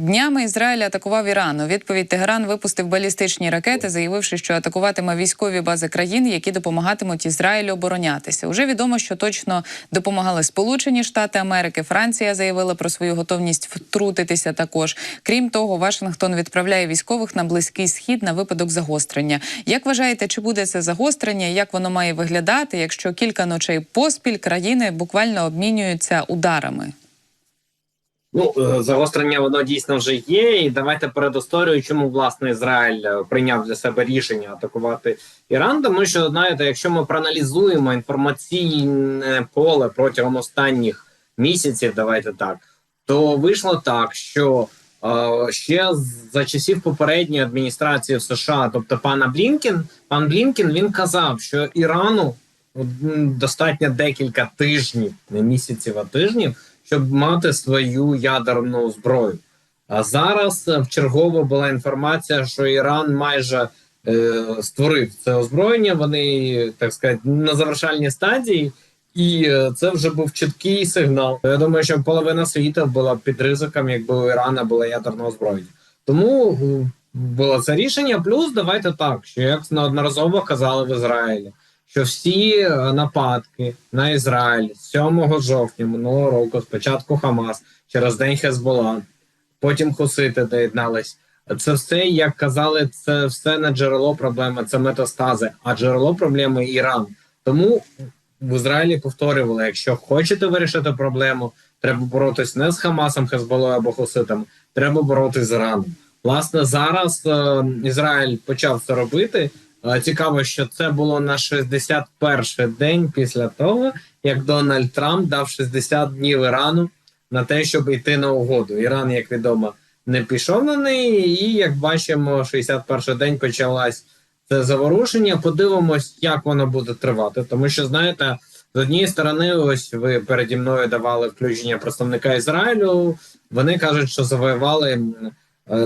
Днями Ізраїль атакував Іран. У відповідь Тегеран випустив балістичні ракети, заявивши, що атакуватиме військові бази країн, які допомагатимуть Ізраїлю оборонятися. Уже відомо, що точно допомагали Сполучені Штати Америки. Франція заявила про свою готовність втрутитися. Також крім того, Вашингтон відправляє військових на близький схід на випадок загострення. Як вважаєте, чи буде це загострення? Як воно має виглядати, якщо кілька ночей поспіль країни буквально обмінюються ударами? Ну, е, загострення воно дійсно вже є. І давайте перед історією, чому власне Ізраїль е, прийняв для себе рішення атакувати Іран. Тому що знаєте, якщо ми проаналізуємо інформаційне поле протягом останніх місяців, давайте так, то вийшло так, що е, ще за часів попередньої адміністрації в США, тобто пана Блінкен, пан Блінкен він казав, що Ірану достатньо декілька тижнів, не місяців, а тижнів щоб мати свою ядерну зброю. А зараз е, вчергово була інформація, що Іран майже е, створив це озброєння. Вони так сказати на завершальній стадії, і е, це вже був чіткий сигнал. Я думаю, що половина світу була під ризиком, якби у Ірана була ядерна озброєння. Тому е, було це рішення. Плюс давайте так, що як неодноразово казали в Ізраїлі що всі е, нападки на Ізраїль 7 жовтня минулого року, спочатку Хамас, через день Хезбола, потім Хусити доєднались. Це все, як казали, це все не джерело проблеми, це метастази, а джерело проблеми Іран. Тому в Ізраїлі повторювали: якщо хочете вирішити проблему, треба боротись не з Хамасом, Хезболою або Хуситами, треба боротись з Іраном. Власне, зараз е, Ізраїль почав це робити. Е, Цікаво, що це було на 61-й день після того, як Дональд Трамп дав 60 днів Ірану на те, щоб йти на угоду. Іран, як відомо, не пішов на неї, і як бачимо, 61-й день почалась це заворушення. Подивимось, як воно буде тривати. Тому що, знаєте, з однієї сторони, ось ви переді мною давали включення представника Ізраїлю. Вони кажуть, що завоювали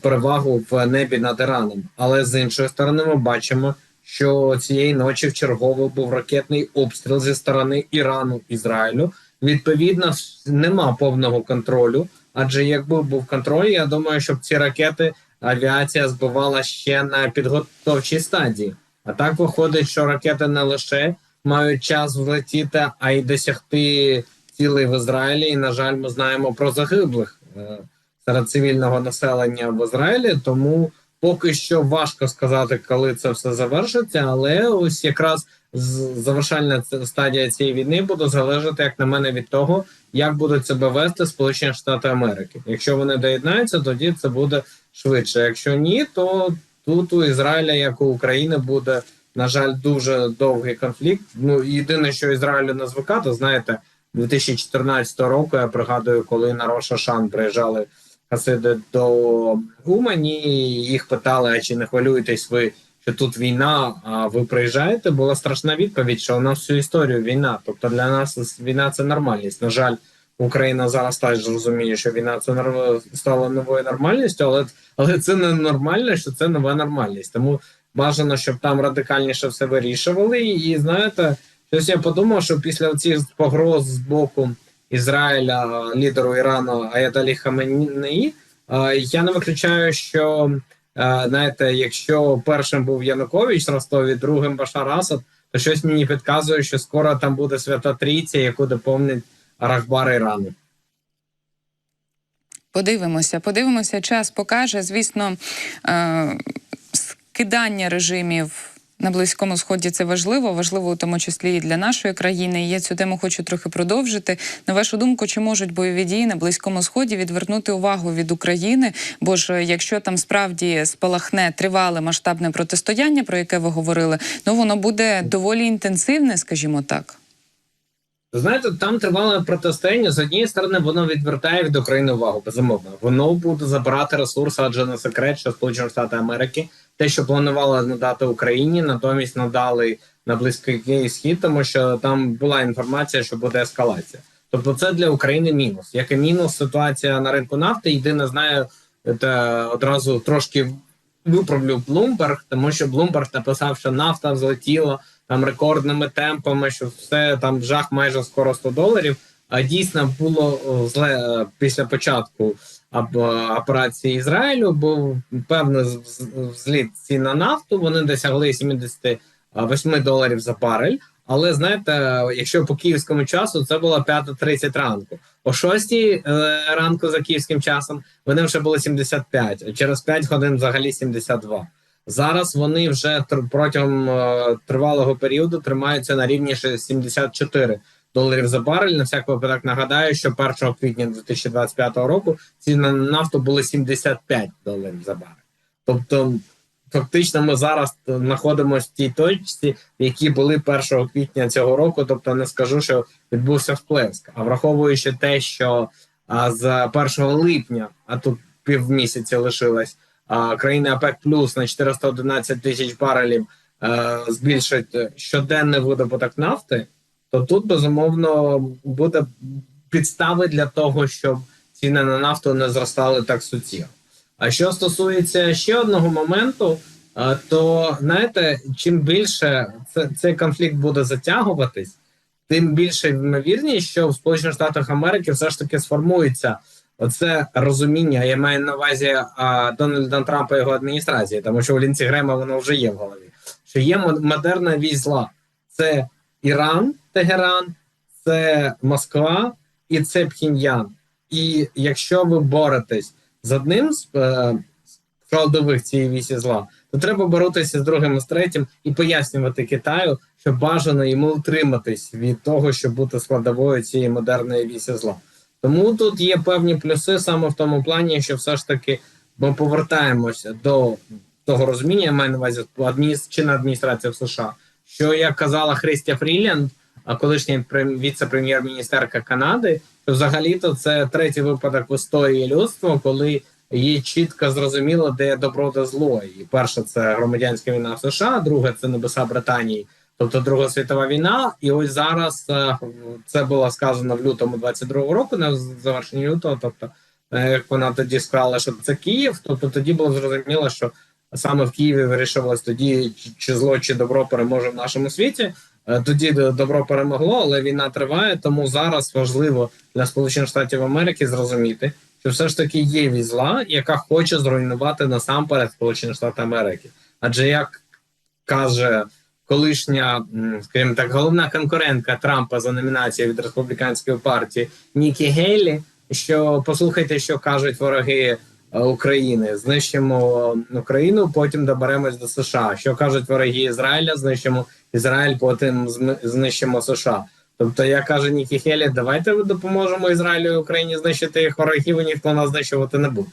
перевагу в небі над Іраном. Але з іншої сторони, ми бачимо, що цієї ночі в чергово був ракетний обстріл зі сторони Ірану Ізраїлю. Відповідно, нема повного контролю. Адже якби був контроль, я думаю, щоб ці ракети авіація збивала ще на підготовчій стадії. А так виходить, що ракети не лише мають час влетіти, а й досягти цілей в Ізраїлі. І на жаль, ми знаємо про загиблих е, серед цивільного населення в Ізраїлі. Тому поки що важко сказати, коли це все завершиться. Але ось якраз завершальна стадія цієї війни буде залежати, як на мене, від того, як будуть себе вести Сполучені Штати Америки. Якщо вони доєднаються, тоді це буде швидше. Якщо ні, то тут у Ізраїля, як у України, буде на жаль дуже довгий конфлікт. Ну єдине, що Ізраїлю не звикати, знаєте, 2014 року я пригадую, коли на Рошашан приїжджали хасиди до Умані, їх питали: а чи не хвилюєтесь ви, що тут війна? А ви приїжджаєте? Була страшна відповідь, що у нас всю історію війна. Тобто для нас війна це нормальність. На жаль, Україна зараз теж розуміє, що війна це стала новою нормальністю, але але це не нормально, що це нова нормальність. Тому бажано, щоб там радикальніше все вирішували. І знаєте, щось я подумав, що після цих погроз з боку Ізраїля, лідеру Ірану Аяталі Хаменеї, е, я не виключаю, що е, знаєте, якщо першим був Янукович Ростові, другим Башар Асад, то щось мені підказує, що скоро там буде свята трійця, яку доповнить Рахбар Ірану. Подивимося, подивимося. Час покаже. Звісно, е, скидання режимів. На близькому сході це важливо, важливо у тому числі і для нашої країни. Я цю тему хочу трохи продовжити. На вашу думку, чи можуть бойові дії на близькому сході відвернути увагу від України? Бо ж якщо там справді спалахне тривале масштабне протистояння, про яке ви говорили, ну воно буде доволі інтенсивне, скажімо так. Знаєте, там тривале протистояння. З однієї сторони, воно відвертає від України увагу. Безумовно, воно буде забирати ресурси, адже не секрет, що Сполучені Штати Америки те, що планували надати Україні, натомість надали на близький схід, тому що там була інформація, що буде ескалація. Тобто, це для України мінус. Як і мінус, ситуація на ринку нафти. Єдине знаю, це одразу трошки виправлю Bloomberg, тому що Bloomberg написав, що нафта злетіла там рекордними темпами, що все там жах майже скоро 100 доларів. А дійсно було зле е, після початку операції Ізраїлю був певний з- з- взліт цін на нафту. Вони досягли 78 доларів за барель. Але знаєте, якщо по київському часу це було 5.30 ранку, о 6 е, ранку за київським часом вони вже були 75, а через 5 годин взагалі 72. Зараз вони вже протягом е, тривалого періоду тримаються на рівні ще 74 доларів за барель. На всяк випадок нагадаю, що 1 квітня 2025 року ціни на нафту були 75 доларів за барель. Тобто, фактично, ми зараз знаходимося в тій точці, в якій були 1 квітня цього року. Тобто, не скажу, що відбувся всплеск. А враховуючи те, що а, з 1 липня, а тут півмісяця лишилось, а, країни ОПЕК плюс на 411 тисяч барелів е, збільшить щоденний видобуток нафти, то тут безумовно буде підстави для того, щоб ціни на нафту не зростали так суттєво. А що стосується ще одного моменту, е, то знаєте, чим більше цей конфлікт буде затягуватись, тим більше ймовірність, що в Сполучених Штатах Америки все ж таки сформується оце розуміння. Я маю на увазі а, Дональда Трампа і його адміністрації, тому що у Лінці Грема воно вже є в голові. Що є мо- модерна вісь. Це Іран, Тегеран, це Москва і це Пхіньян. І якщо ви боретесь з одним з е, складових цієї вісі зла, то треба боротися з другим і з третім і пояснювати Китаю, що бажано йому утриматись від того, щоб бути складовою цієї модерної вісі зла. Тому тут є певні плюси саме в тому плані, що все ж таки ми повертаємося до того розуміння, я маю на увазі адміністр... чинна адміністрація в США, що як казала Христя Фріленд, а колишня прем- віце-прем'єр-міністерка Канади, взагалі-то це третій випадок в історії людства, коли є чітко зрозуміло, де добро, де зло. І перше це громадянська війна в США, друге це небеса Британії, тобто Друга світова війна. І ось зараз е, це було сказано в лютому 22-го року, на завершенні лютого. Тобто, е, як вона тоді сказала, що це Київ, тобто тоді було зрозуміло, що саме в Києві вирішувалось тоді, чи зло, чи добро переможе в нашому світі. Е, Тоді добро перемогло, але війна триває. Тому зараз важливо для Сполучених Штатів Америки зрозуміти, що все ж таки є візла, яка хоче зруйнувати насамперед Сполучені Штати Америки. Адже як каже колишня, скажімо так, головна конкурентка Трампа за номінацією від республіканської партії Нікі Гейлі, що послухайте, що кажуть вороги е, України. Знищимо Україну, потім доберемось до США. Що кажуть вороги Ізраїля? Знищимо Ізраїль, потім знищимо США. Тобто, як каже Нікі Хелі, давайте допоможемо Ізраїлю і Україні знищити їх ворогів, і ніхто нас знищувати не буде.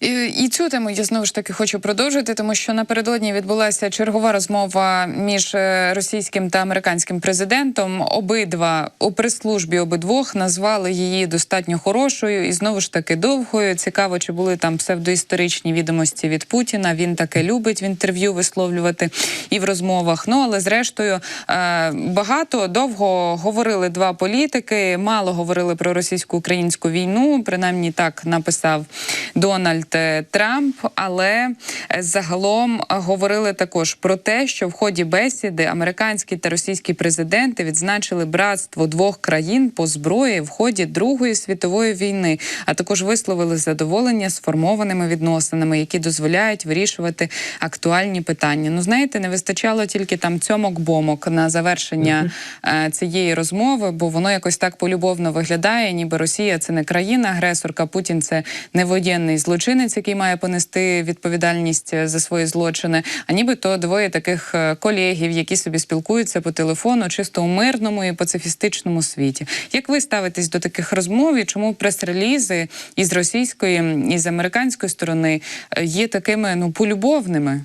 І, і цю тему я знову ж таки хочу продовжити, тому що напередодні відбулася чергова розмова між е, російським та американським президентом. Обидва у прес-службі обидвох назвали її достатньо хорошою і знову ж таки довгою. Цікаво, чи були там псевдоісторичні відомості від Путіна. Він таке любить в інтерв'ю висловлювати і в розмовах. Ну але зрештою е, багато довго говорили два політики. Мало говорили про російсько-українську війну. Принаймні так написав Дональд е, Трамп. Але е, загалом е, говорили також про те, що в ході бесіди американські та російські президенти відзначили братство двох країн по зброї в ході Другої світової війни, а також висловили задоволення сформованими відносинами, які дозволяють вирішувати актуальні питання. Ну знаєте, не вистачало тільки там цьомок-бомок на завершення е, цієї розмови, бо воно якось так полюбовно виглядає, ніби Росія це не країна-агресорка, Путін це не воєнний злочинець, який має понести відповідальність е, за свої злочини. А нібито двоє таких е, колегів, які собі спілкуються по телефону, чисто у мирному і пацифістичному світі. Як ви ставитесь до таких розмов і чому прес-релізи із російської і з американської сторони е, є такими ну полюбовними?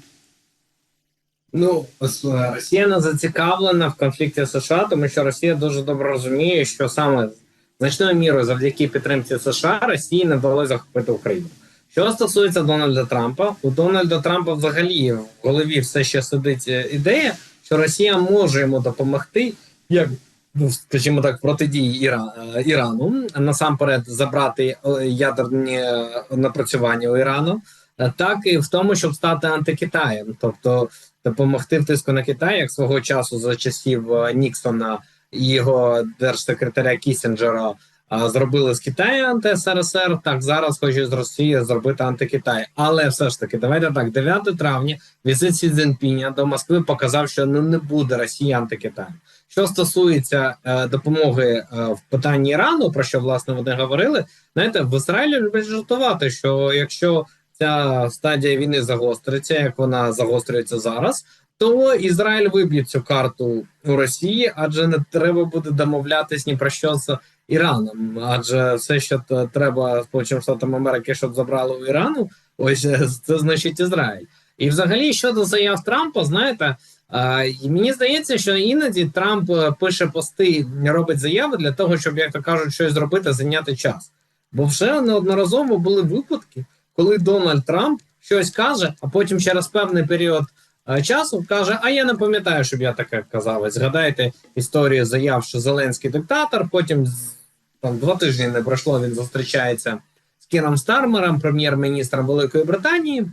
Ну, Росія не зацікавлена в конфлікті США, тому що Росія дуже добре розуміє, що саме значною мірою завдяки підтримці США Росії не вдалося захопити Україну. Що стосується Дональда Трампа, у Дональда Трампа взагалі в голові все ще сидить е, ідея, що Росія може йому допомогти, як ну, скажімо так, протидії Іра, е, Ірану насамперед забрати е, ядерні напрацювання у Ірану, так і в тому, щоб стати антикитаєм, тобто допомогти тиску на Китай, як свого часу за часів Ніксона і його держсекретаря Кісінджера зробили з Китаю анти-СРСР, так зараз хочуть з Росії зробити антикитай. Але все ж таки, давайте так: 9 травня візит Сі Цзіньпіня до Москви показав, що ну не буде Росії антикитаю. Що стосується е, допомоги е, в питанні Ірану, про що власне вони говорили, знаєте, в Ізраїлі люблять жартувати, що якщо ця стадія війни загостриться, як вона загострюється зараз, то Ізраїль виб'є цю карту у Росії, адже не треба буде домовлятись ні про що з Іраном. Адже все, що треба Сполученим Штатам Америки, щоб забрали у Ірану, ось е, це значить Ізраїль. І взагалі щодо заяв Трампа, знаєте. Е, мені здається, що іноді Трамп е, пише пости, робить заяви для того, щоб, як то кажуть, щось зробити, зайняти час. Бо вже неодноразово були випадки, коли Дональд Трамп щось каже, а потім через певний період часу каже: А я не пам'ятаю, щоб я таке казав. Згадайте історію заяв, що Зеленський диктатор. Потім там два тижні не пройшло. Він зустрічається з Кіром Стармером, прем'єр-міністром Великої Британії,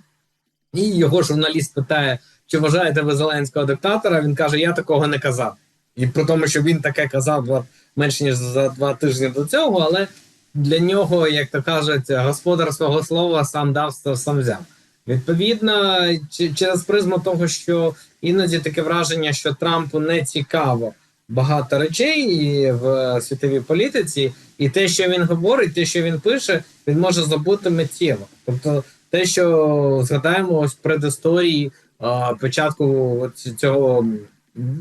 і його журналіст питає. Чи вважаєте ви Зеленського диктатора? Він каже: Я такого не казав. І при тому, що він таке казав два, менш ніж за два тижні до цього, але для нього, як то кажуть, господар свого слова сам дав сам взяв. Відповідно, через призму того, що іноді таке враження, що Трампу не цікаво багато речей в світовій політиці, і те, що він говорить, те, що він пише, він може забути миттєво. Тобто, те, що згадаємо ось предісторії а, початку цього,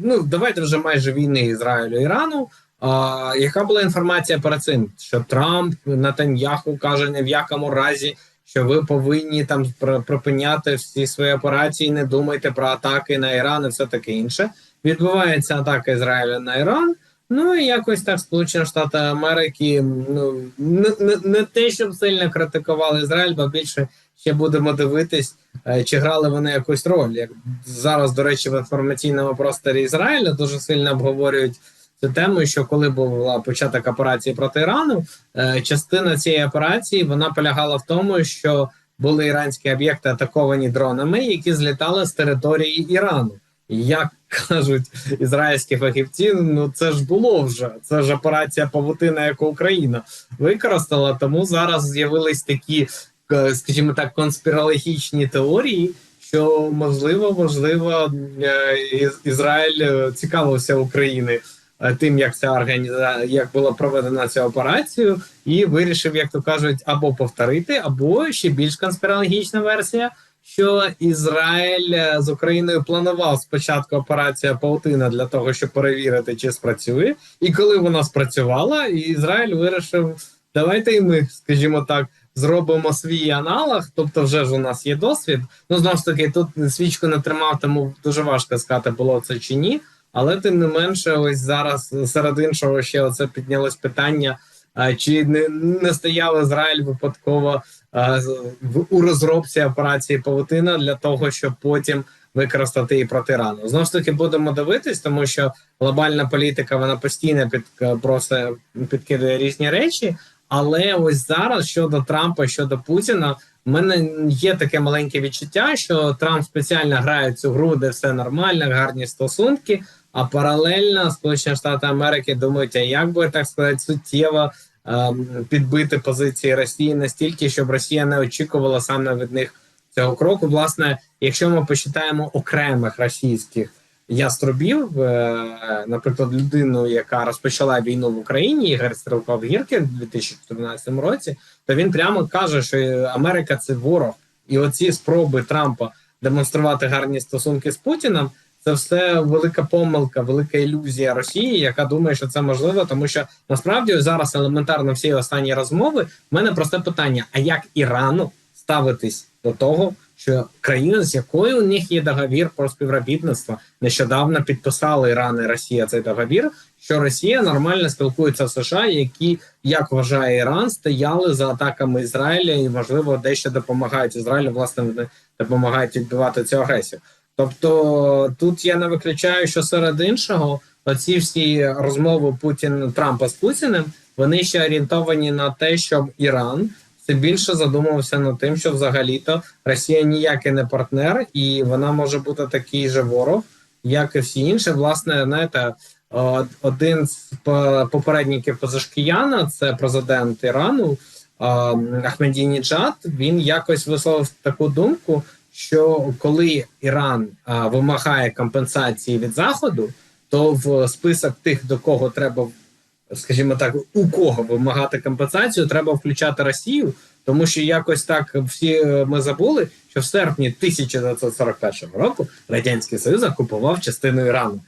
ну давайте вже майже війни Ізраїлю Ірану. А, яка була інформація перед цим? Що Трамп Натаньяху каже не в якому разі, що ви повинні там про- припиняти всі свої операції, не думайте про атаки на Іран і все таке інше. Відбувається атака Ізраїля на Іран. Ну і якось так Сполучені Штати Америки ну не, не, не те, щоб сильно критикували Ізраїль, бо більше ще будемо дивитись, е, чи грали вони якусь роль. Як зараз, до речі, в інформаційному просторі Ізраїля дуже сильно обговорюють цю тему, що коли була початок операції проти Ірану, е, частина цієї операції вона полягала в тому, що були іранські об'єкти атаковані дронами, які злітали з території Ірану. Як кажуть ізраїльські фахівці, ну це ж було вже. Це ж операція павутина, яку Україна використала. Тому зараз з'явились такі, е, скажімо так, конспірологічні теорії, що можливо, можливо, е, Ізраїль цікавився Україною тим, як ця організація як була проведена ця операція, і вирішив, як то кажуть, або повторити, або ще більш конспірологічна версія. Що Ізраїль е, з Україною планував спочатку операція Паутина для того, щоб перевірити, чи спрацює, і коли вона спрацювала, Ізраїль вирішив, давайте і ми, скажімо так, зробимо свій аналог. Тобто, вже ж у нас є досвід. Ну знову ж таки, тут свічку не тримав, тому дуже важко сказати, було це чи ні. Але тим не менше, ось зараз серед іншого ще оце піднялось питання. Чи не, не стояв Ізраїль випадково а, в у розробці операції Павутина для того, щоб потім використати її проти Ірану? Знову ж таки, будемо дивитись, тому що глобальна політика вона постійно під просто підкидує різні речі. Але ось зараз щодо Трампа, щодо Путіна, в мене є таке маленьке відчуття, що Трамп спеціально грає цю гру, де все нормально, гарні стосунки. А паралельно Сполучені Штати Америки думають, а як би так сказати, суттєво ем, підбити позиції Росії настільки, щоб Росія не очікувала саме від них цього кроку. Власне, якщо ми почитаємо окремих російських яструбів, е, наприклад, людину, яка розпочала війну в Україні, Ігор Стрелков Гіркін в 2014 році, то він прямо каже, що Америка це ворог, і оці спроби Трампа демонструвати гарні стосунки з Путіним. Це все велика помилка, велика ілюзія Росії, яка думає, що це можливо, тому що насправді зараз елементарно всі останні розмови. В мене просте питання: а як Ірану ставитись до того, що країна, з якою у них є договір про співробітництво, нещодавно підписали Іран і Росія цей договір, що Росія нормально спілкується з США, які, як вважає Іран, стояли за атаками Ізраїля і, можливо, дещо допомагають Ізраїлю, власне, допомагають відбивати цю агресію. Тобто тут я не виключаю, що серед іншого оці всі розмови Путін Трампа з Путіним вони ще орієнтовані на те, щоб Іран все більше задумувався над тим, що взагалі-то Росія ніякий не партнер, і вона може бути такий же ворог, як і всі інші. Власне, знаєте, Один з попередників Пазашкіяна, це президент Ірану е, Ахмедініджад, він якось висловив таку думку, що коли Іран е, вимагає компенсації від Заходу, то в список тих, до кого треба, скажімо так, у кого вимагати компенсацію, треба включати Росію, тому що якось так всі е, ми забули, що в серпні 1941 року Радянський Союз окупував частину Ірану.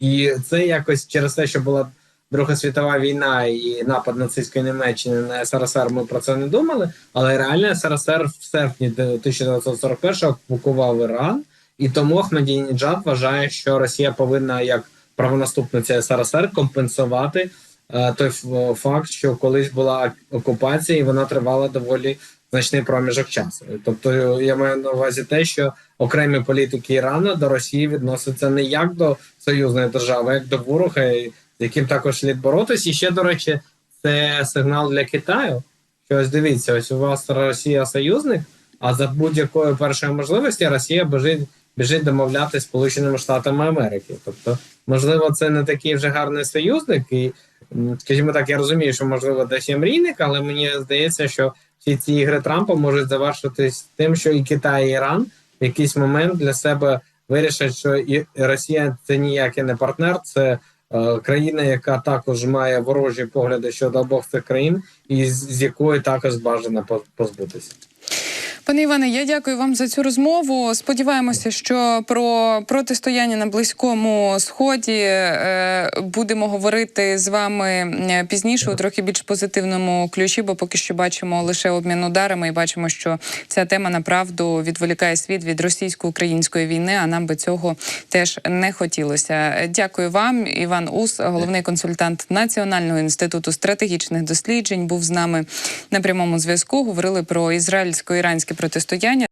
І це якось через те, що була Друга світова війна і напад нацистської Німеччини на СРСР, ми про це не думали. Але реально СРСР в серпні 1941-го окупував Іран, і тому Ахмедініджад вважає, що Росія повинна як правонаступниця СРСР компенсувати е, той факт, що колись була окупація, і вона тривала доволі значний проміжок часу. Тобто, я маю на увазі те, що окремі політики Ірану до Росії відносяться не як до союзної держави, як до ворога, з яким також слід боротись. І ще, до речі, це сигнал для Китаю. Що ось дивіться, ось у вас Росія союзник, а за будь-якої першої можливості Росія біжить, біжить домовляти Сполученими Штатами Америки. Тобто, можливо, це не такий вже гарний союзник, і скажімо так, я розумію, що можливо десь є мрійник, але мені здається, що всі ці ігри Трампа можуть завершитись тим, що і Китай, і Іран в якийсь момент для себе вирішать, що і Росія це ніякий не партнер, це країна, яка також має ворожі погляди щодо обох цих країн, і з, якої також бажано поз- позбутися. Пане Іване, я дякую вам за цю розмову. Сподіваємося, що про протистояння на близькому сході е, будемо говорити з вами е, пізніше у трохи більш позитивному ключі, бо поки що бачимо лише обмін ударами і бачимо, що ця тема направду відволікає світ від російсько-української війни. А нам би цього теж не хотілося. Дякую вам, Іван Ус, головний консультант Національного інституту стратегічних досліджень, був з нами на прямому зв'язку. Говорили про ізраїльсько-іранське протистояння.